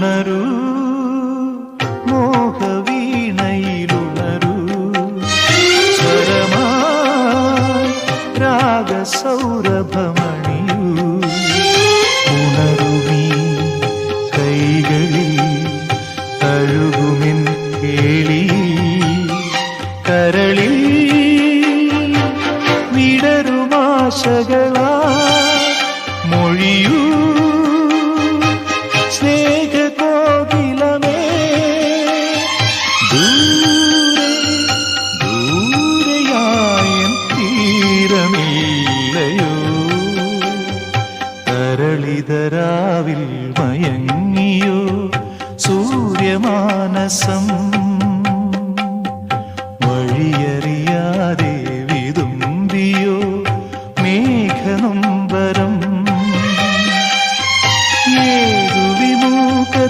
ഉണരൂ മോഹവീണയിലുണരൂ. സ്വരമായി രാഗസൗരഭമണിയൂ. ഉണരുമീ കൈകളിൽ തഴുകുമിൻ കേളി കരളിൽ കളിതരാവിൽ മയങ്ങിയോ സൂര്യമാനസം. വഴിയറിയാതെ വിതുമ്പിയോ മേഘനൊമ്പരം. ഏതോ